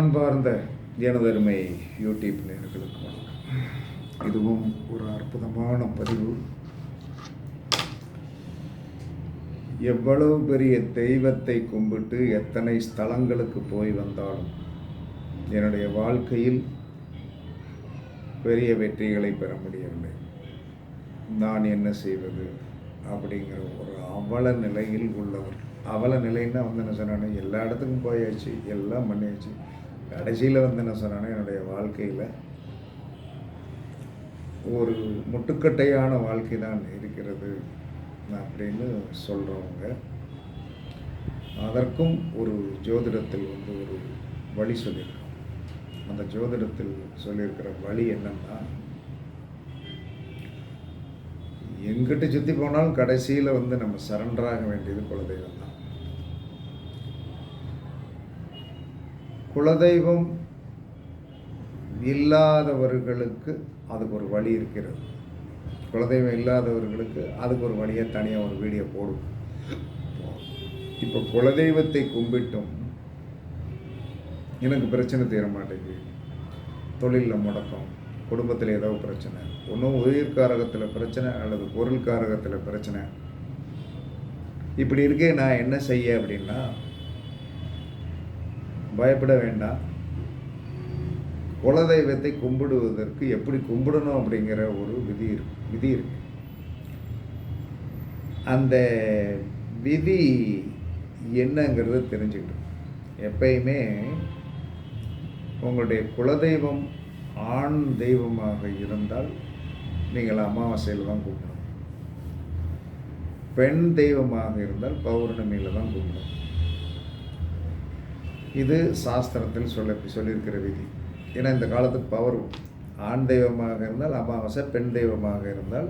அன்பார்ந்த எனதருமை யூடியூப் நேர்களுக்கு வணக்கம். இதுவும் ஒரு அற்புதமான பதிவு. எவ்வளவு பெரிய தெய்வத்தை கும்பிட்டு எத்தனை ஸ்தலங்களுக்கு போய் வந்தாலும் என்னுடைய வாழ்க்கையில் பெரிய வெற்றிகளை பெற முடியவில்லை. நான் என்ன செய்வது அப்படிங்கிற ஒரு அவல நிலையில் உள்ளவர். அவல நிலைன்னா வந்து என்ன சொன்னானே எல்லா இடத்துக்கும் போயாச்சு எல்லாம் பண்ணியாச்சு. கடைசியில் வந்து என்ன சொன்னானே என்னுடைய வாழ்க்கையில் ஒரு முட்டுக்கட்டையான வாழ்க்கை தான் இருக்கிறது அப்படின்னு சொல்கிறவங்க அதற்கும் ஒரு ஜோதிடத்தில் வந்து ஒரு வழி சொல்லியிருக்கோம் அந்த ஜோதிடத்தில் சொல்லியிருக்கிற வழி என்னன்னா எங்கிட்ட சுற்றி போனாலும் கடைசியில் வந்து நம்ம சரண்டராக வேண்டியது குலதெய்வம் தான். குலதெய்வம் இல்லாதவர்களுக்கு அதுக்கு ஒரு வழி இருக்கிறது. குலதெய்வம் இல்லாதவர்களுக்கு அதுக்கு ஒரு வழியாக தனியாக ஒரு வீடியோ போடும் இப்போ குலதெய்வத்தை கும்பிட்டும் எனக்கு பிரச்சனை தீர மாட்டேங்குது. தொழிலில் முடக்கம் குடும்பத்தில் ஏதோ பிரச்சனை ஒன்றும் உயிர் காரகத்தில் பிரச்சனை அல்லது பொருள் காரகத்தில் பிரச்சனை. இப்படி இருக்கே நான் என்ன செய்ய அப்படின்னா பயப்பட வேண்டாம். குலதெய்வத்தை கும்பிடுவதற்கு எப்படி கும்பிடணும் அப்படிங்கிற ஒரு விதி இருக்கு விதி இருக்கு. அந்த விதி என்னங்கிறத தெரிஞ்சுக்கிட்டோம் எப்பயுமே உங்களுடைய குலதெய்வம் ஆண் தெய்வமாக இருந்தால் நீங்கள் அமாவாசையில் தான் கும்பிடணும். பெண் தெய்வமாக இருந்தால் பௌர்ணமியில் தான் கும்பிடணும். இது சாஸ்திரத்தில் சொல்ல சொல்லியிருக்கிற விதி. ஏன்னா இந்த காலத்து பவர் ஆண் தெய்வமாக இருந்தால் அமாவாசை பெண் தெய்வமாக இருந்தால்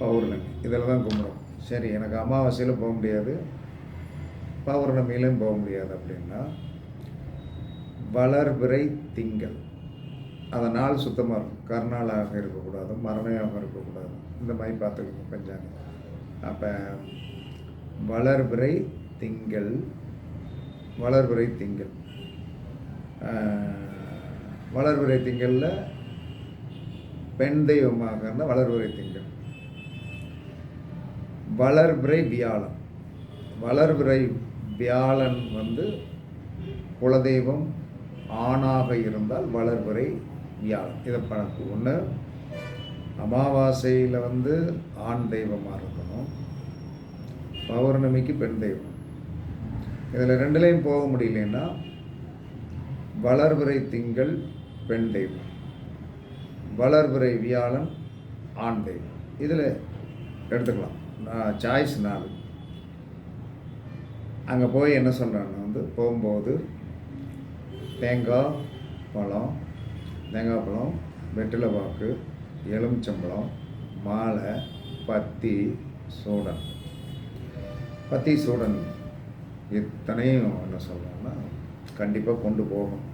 பௌர்ணமி. இதில் தான் கும்பிடும் சரி எனக்கு அமாவாசையில் போக முடியாது. பௌர்ணமியிலும் போக முடியாது அப்படின்னா வளர்பிறை திங்கள். அந்த நாள் சுத்தமாக இருக்கும். கருநாளாக இருக்கக்கூடாது மரணமாக இருக்கக்கூடாது. இந்த மாதிரி பார்த்துக்கணும் பஞ்சாங்க அப்போ வளர்பிறை திங்கள் வளர்பிறை திங்கள். வளர்பிறை திங்களில் பெண் தெய்வமாக இருந்தால் வளர்பிறை திங்கள். வளர்பிறை வியாழன். வளர்பிறை வியாழன் வந்து குலதெய்வம் ஆணாக இருந்தால் வளர்பிறை வியாழன். இதை பணக்கு ஒன்று அமாவாசையில் வந்து ஆண் தெய்வமாக இருக்கணும். பௌர்ணமிக்கு பெண் தெய்வம். இதில் ரெண்டுலேயும் போக முடியலன்னா வளர்பிறை திங்கள் பெண் தெய்வம் வளர்பிறை வியாழன் ஆண் தெய்வம். இதில் எடுத்துக்கலாம். நான் சாய்ஸ் நாலு. அங்கே போய் என்ன சொல்கிறேன்னு வந்து போகும்போது தேங்காய் பழம் தேங்காய் பழம் வெற்றிலை பாக்கு எலுமிச்சம்பழம் மாலை பத்தி சூடன். பத்தி சூடன். இத்தனையும் என்ன சொல்லணும்னா கண்டிப்பாக கொண்டு போகும்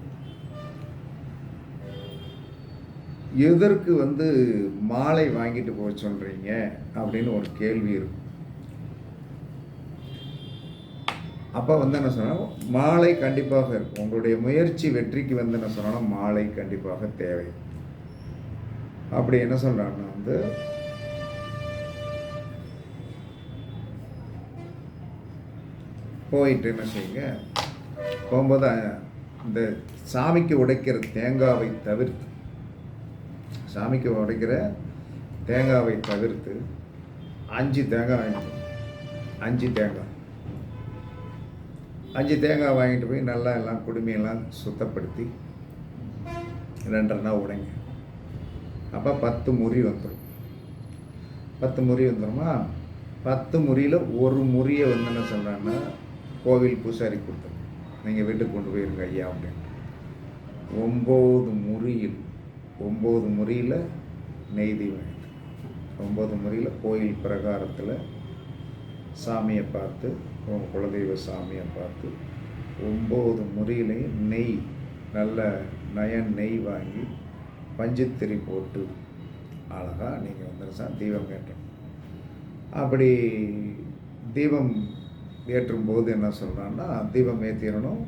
எதற்கு வந்து மாலை வாங்கிட்டு போக சொல்கிறீங்க அப்படின்னு ஒரு கேள்வி இருக்கும். அப்போ வந்து என்ன சொன்னால் மாலை கண்டிப்பாக இருக்கும். உங்களுடைய முயற்சி வெற்றிக்கு வந்து என்ன சொன்னால் மாலை கண்டிப்பாக தேவை. அப்படி என்ன சொல்கிறாங்கன்னா வந்து போயிட்டு என்ன செய்யுங்க போகும்போது இந்த சாமிக்கு உடைக்கிற தேங்காவை தவிர்த்து சாமிக்கு உடைக்கிற தேங்காவை தவிர்த்து அஞ்சு தேங்காய் வாங்கிட்டு அஞ்சு தேங்காய். அஞ்சு தேங்காய் வாங்கிட்டு போய் நல்லா எல்லாம் குடுமையெல்லாம் சுத்தப்படுத்தி ரெண்டரை நாள் உடைங்க. அப்போ பத்து முறி வந்துடும் பத்து முறி வந்துடுமா பத்து முறியில் ஒரு முறியை வந்து என்ன சொல்கிறாங்கன்னா கோவில் பூசாரி கொடுத்துரும் நீங்கள் வீட்டுக்கு கொண்டு போயிருங்க ஐயா அப்படின்ட்டு. ஒம்பது முறியில் ஒம்பது முறியில் நெய்தி வாங்கிட்டு ஒம்பது முறையில் கோயில் பிரகாரத்தில் சாமியை பார்த்து உங்கள் குலதெய்வ சாமியை பார்த்து ஒம்பது முறையிலையும் நெய் நல்ல நயன் நெய் வாங்கி பஞ்சுத்திரி போட்டு அழகாக நீங்கள் வந்துருச்சா தீபம் ஏற்றணும். அப்படி தீபம் ஏற்றும் போது என்ன சொல்கிறான்னா தீபம் தீரணும்.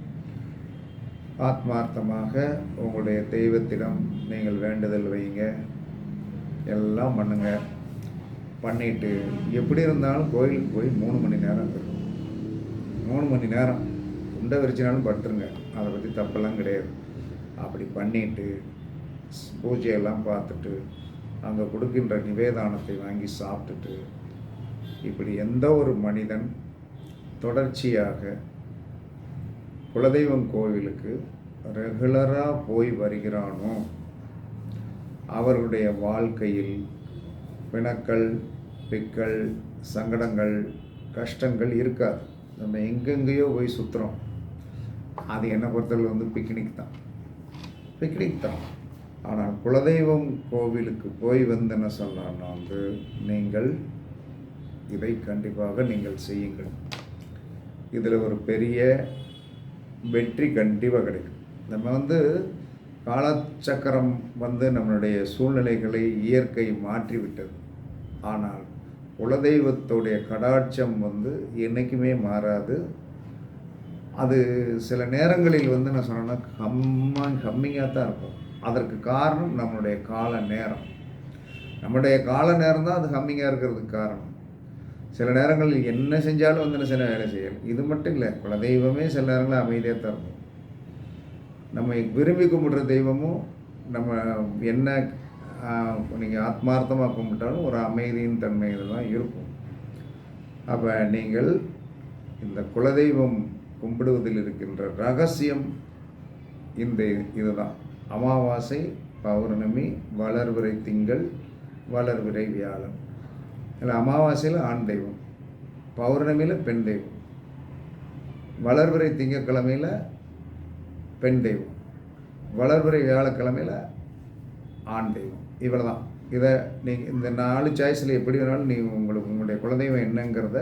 ஆத்மார்த்தமாக உங்களுடைய தெய்வத்திடம் நீங்கள் வேண்டுதல் வைங்க. எல்லாம் பண்ணுங்க. பண்ணிட்டு எப்படி இருந்தாலும் கோயிலுக்கு போய் மூணு மணி நேரம் இருக்கும் மூணு மணி நேரம். உண்டை விரிச்சினாலும் படுத்துருங்க. அதை பற்றி தப்பெல்லாம் கிடையாது. அப்படி பண்ணிட்டு பூஜையெல்லாம் பார்த்துட்டு அங்கே கொடுக்கின்ற நிவேதானத்தை வாங்கி சாப்பிட்டுட்டு இப்படி எந்த ஒரு மனிதன் தொடர்ச்சியாக குலதெய்வம் கோவிலுக்கு ரெகுலராக போய் வருகிறானோ அவருடைய வாழ்க்கையில் பிணக்கள் பிக்கள் சங்கடங்கள் கஷ்டங்கள் இருக்காது. நம்ம எங்கெங்கேயோ போய் சுற்றுறோம் அது என்னை பொறுத்தவரை வந்து பிக்னிக் தான். பிக்னிக் தான். ஆனால் குலதெய்வம் கோவிலுக்கு போய் வந்து என்ன வந்து நீங்கள் இதை கண்டிப்பாக நீங்கள் செய்யுங்கள். இதில் ஒரு பெரிய வெற்றி கண்டிப்பாக கிடைக்கும். நம்ம வந்து காலச்சக்கரம் வந்து நம்மளுடைய சூழ்நிலைகளை இயற்கை மாற்றிவிட்டது. ஆனால் குலதெய்வத்துடைய கடாட்சம் வந்து என்றைக்குமே மாறாது. அது சில நேரங்களில் வந்து நான் சொன்னேன்னா ஹம்மா கம்மியாக தான் இருக்கும். அதற்கு காரணம் நம்மளுடைய கால நேரம். நம்முடைய கால நேரம் தான் அது கம்மிங்காக இருக்கிறதுக்கு காரணம். சில நேரங்களில் என்ன செஞ்சாலும் வந்து சில வேலை செய்யணும். இது மட்டும் இல்லை குலதெய்வமே சில நேரங்களில் அமைதியாக தான் இருக்கும். நம்ம விரும்பி கும்பிடுற தெய்வமும் நம்ம என்ன நீங்கள் ஆத்மார்த்தமாக கும்பிட்டாலும் ஒரு அமைதியின் தன்மை இதெல்லாம் இருக்கும். அப்போ நீங்கள் இந்த குலதெய்வம் கும்பிடுவதில் இருக்கின்ற ரகசியம் இந்த இதுதான். அமாவாசை பௌர்ணமி வளர்விரை திங்கள் வளர்விரை வியாழன் இல்லை அமாவாசையில் ஆண் தெய்வம் பௌர்ணமியில் பெண் தெய்வம் வளர்வரை திங்கக்கிழமையில் பெண் தெய்வம் வளர்வரை வியாழக்கிழமையில் ஆண் தெய்வம். இவ்வளோ தான் இதை நீங்கள் இந்த நாலு சாய்ஸில் எப்படி வேணாலும் நீங்கள் உங்களுக்கு உங்களுடைய குலதெய்வம் என்னங்கிறத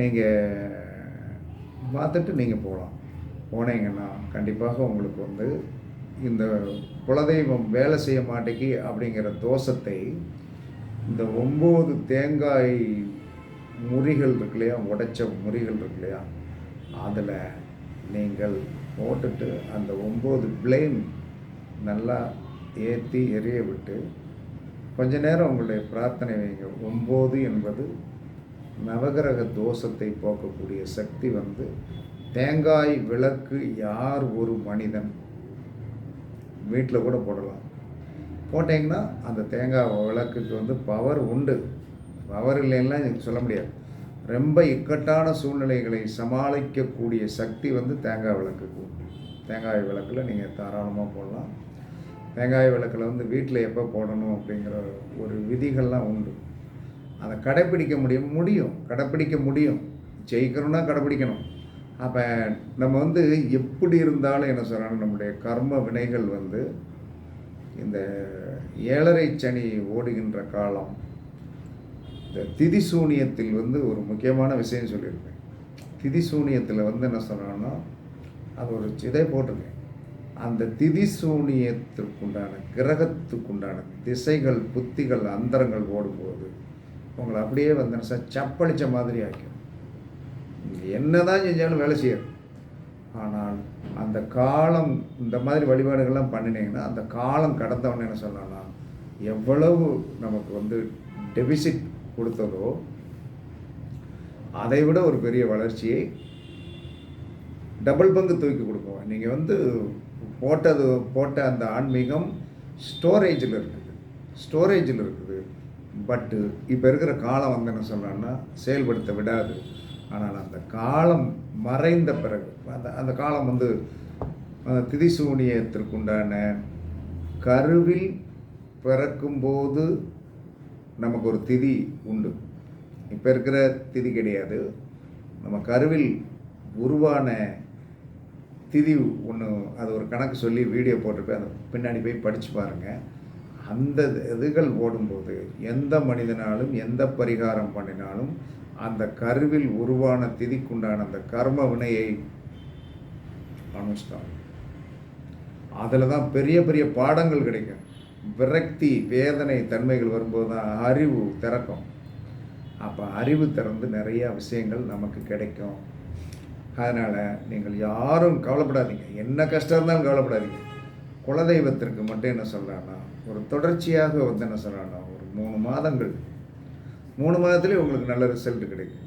நீங்கள் பார்த்துட்டு நீங்கள் போகலாம். போனீங்கன்னா கண்டிப்பாக உங்களுக்கு வந்து இந்த குலதெய்வம் வேலை செய்ய மாட்டேங்கி அப்படிங்கிற தோஷத்தை இந்த ஒம்பது தேங்காய் முறிகள் இருக்கு இல்லையா? உடைச்ச முறிகள் இருக்கு இல்லையா? அதில் நீங்கள் போட்டுட்டு அந்த ஒம்பது பிளேம் நல்லா ஏற்றி எரிய விட்டு கொஞ்ச நேரம் உங்களுடைய பிரார்த்தனை வைங்க. ஒம்பது என்பது நவகிரக தோஷத்தை போக்கக்கூடிய சக்தி வந்து தேங்காய் விளக்கு யார் ஒரு மனிதன்? வீட்டில் கூட போடலாம். போட்டிங்கன்னா அந்த தேங்காய் விளக்குக்கு வந்து பவர் உண்டு. பவர் இல்லைன்னா எனக்கு சொல்ல முடியாது. ரொம்ப இக்கட்டான சூழ்நிலைகளை சமாளிக்கக்கூடிய சக்தி வந்து தேங்காய் விளக்குக்கு உண்டு. தேங்காய் விளக்கில் நீங்கள் தாராளமாக போடலாம். தேங்காய் விளக்கில் வந்து வீட்டில் எப்போ போடணும் அப்படிங்கிற ஒரு விதிகள்லாம் உண்டு. அதை கடைப்பிடிக்க முடியும் முடியும். கடைப்பிடிக்க முடியும். ஜெயிக்கணும்னா கடைப்பிடிக்கணும். அப்போ நம்ம வந்து எப்படி இருந்தாலும் என்ன சொல்கிறாங்க நம்முடைய கர்ம வினைகள் வந்து இந்த ஏழரை சனி ஓடுகின்ற காலம் இந்த திதி சூனியத்தில் வந்து ஒரு முக்கியமான விஷயம் சொல்லியிருக்கேன் திதி சூனியத்தில் வந்து என்ன சொல்கிறாங்கன்னா அது ஒரு இதை போட்டிருக்கேன் அந்த திதி சூனியத்திற்குண்டான கிரகத்துக்குண்டான திசைகள் புத்திகள் அந்தரங்கள் ஓடும்போது உங்களை அப்படியே வந்து என்ன சார் மாதிரி ஆக்கும் என்ன தான் செஞ்சாலும் வேலை செய்யும் ஆனால் அந்த காலம் இந்த மாதிரி வழிபாடுகள்லாம் பண்ணினீங்கன்னா அந்த காலம் கடந்தவொடனே என்ன சொல்லலாம் எவ்வளவு நமக்கு வந்து டெபிசிட் கொடுத்ததோ அதை விட ஒரு பெரிய வளர்ச்சியை டபுள் பங்கு தூக்கி கொடுக்கும். நீங்கள் வந்து போட்டது போட்ட அந்த ஆன்மீகம் ஸ்டோரேஜில் இருக்குது. ஸ்டோரேஜில் இருக்குது. பட்டு இப்போ இருக்கிற காலம் வந்து என்ன சொல்லலாம்னா செயல்படுத்த விடாது. ஆனால் அந்த காலம் மறைந்த பிறகு அந்த அந்த காலம் வந்து திதிசூனியத்திற்குண்டான கருவில் பிறக்கும்போது நமக்கு ஒரு திதி உண்டு. இப்போ இருக்கிற திதி கிடையாது. நம்ம கருவில் உருவான திதி ஒன்று அது ஒரு கணக்கு சொல்லி வீடியோ போட்டிருப்பேன். அதை பின்னாடி போய் படித்து பாருங்கள் அந்த இதுகள் ஓடும்போது எந்த மனிதனாலும் எந்த பரிகாரம் பண்ணினாலும் அந்த கருவில் உருவான திதிக்குண்டான அந்த கர்ம வினையை அனுஷ்டான். அதில் தான் பெரிய பெரிய பாடங்கள் கிடைக்கும். விரக்தி வேதனை தன்மைகள் வரும்போது தான் அறிவு திறக்கும். அப்போ அறிவு திறந்து நிறையா விஷயங்கள் நமக்கு கிடைக்கும். அதனால் நீங்கள் யாரும் கவலைப்படாதீங்க. என்ன கஷ்டம் இருந்தாலும் கவலைப்படாதீங்க. குலதெய்வத்திற்கு மட்டும் என்ன சொல்கிறான்னா ஒரு தொடர்ச்சியாக வந்து என்ன சொல்கிறான்னா ஒரு மூணு மாதங்கள் மூணு மாதத்துலேயே உங்களுக்கு நல்ல ரிசல்ட் கிடைக்கும்.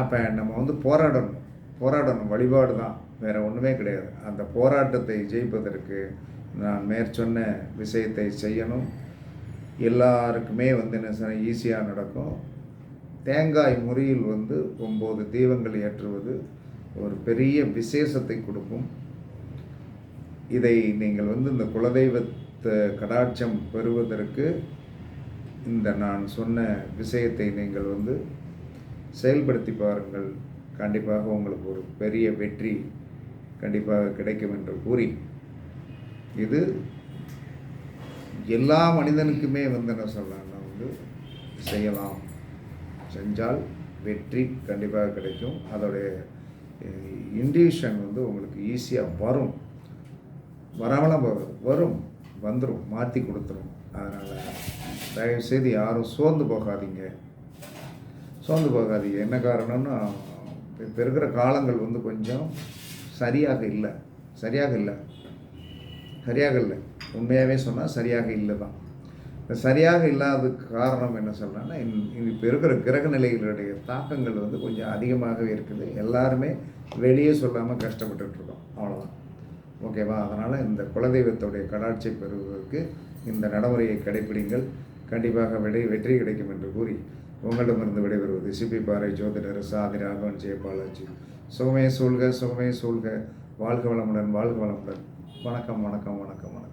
அப்போ நம்ம வந்து போராடணும். போராடணும். வழிபாடு தான். வேறு ஒன்றுமே கிடையாது. அந்த போராட்டத்தை ஜெயிப்பதற்கு நான் மேற்சொன்ன விஷயத்தை செய்யணும். எல்லாருக்குமே வந்து என்ன சொன்ன ஈஸியாக நடக்கும். தேங்காய் முறையில் வந்து ஒம்பது தீபங்கள் ஏற்றுவது ஒரு பெரிய விசேஷத்தை கொடுக்கும். இதை நீங்கள் வந்து இந்த குலதெய்வத்தை கடாட்சம் பெறுவதற்கு இந்த நான் சொன்ன விஷயத்தை நீங்கள் வந்து செயல்படுத்தி பாருங்கள். கண்டிப்பாக உங்களுக்கு ஒரு பெரிய வெற்றி கண்டிப்பாக கிடைக்கும் என்று கூறி இது எல்லா மனிதனுக்குமே வந்து என்ன சொல்லலாம்னா வந்து செய்யலாம். செஞ்சால் வெற்றி கண்டிப்பாக கிடைக்கும். அதோடைய இன்டியூஷன் வந்து உங்களுக்கு ஈஸியாக வரும். வராமலாம் வரும். வந்துடும் மாற்றி கொடுத்துரும். அதனால் தயவுசெய்து யாரும் சோர்ந்து போகாதீங்க. சோர்ந்து போகாதீங்க. என்ன காரணம்னா இப்போ இருக்கிற காலங்கள் வந்து கொஞ்சம் சரியாக இல்லை. சரியாக இல்லை. சரியாக இல்லை. உண்மையாகவே சொன்னால் சரியாக இல்லை தான் இந்த சரியாக இல்லாததுக்கு காரணம் என்ன சொல்கிறேன்னா இப்போ இருக்கிற கிரக நிலைகளுடைய தாக்கங்கள் வந்து கொஞ்சம் அதிகமாகவே இருக்குது. எல்லாருமே வெளியே சொல்லாமல் கஷ்டப்பட்டுருக்கோம் அவ்வளோதான் ஓகேவா? அதனால் இந்த குலதெய்வத்துடைய கடாட்சி பெறுவதற்கு இந்த நடைமுறையை கடைப்பிடிங்கள். கண்டிப்பாக விடை வெற்றி கிடைக்கும் என்று கூறி உங்களிடமிருந்து விடைபெறுவது சிபி பாறை ஜோதிடர் சாதி ராகவன் ஜெயபாலாஜி சுகமே சூழ்க சுகமே சூழ்க. வாழ்க வளமுடன் வாழ்க வளமுடன். வணக்கம் வணக்கம் வணக்கம் வணக்கம்.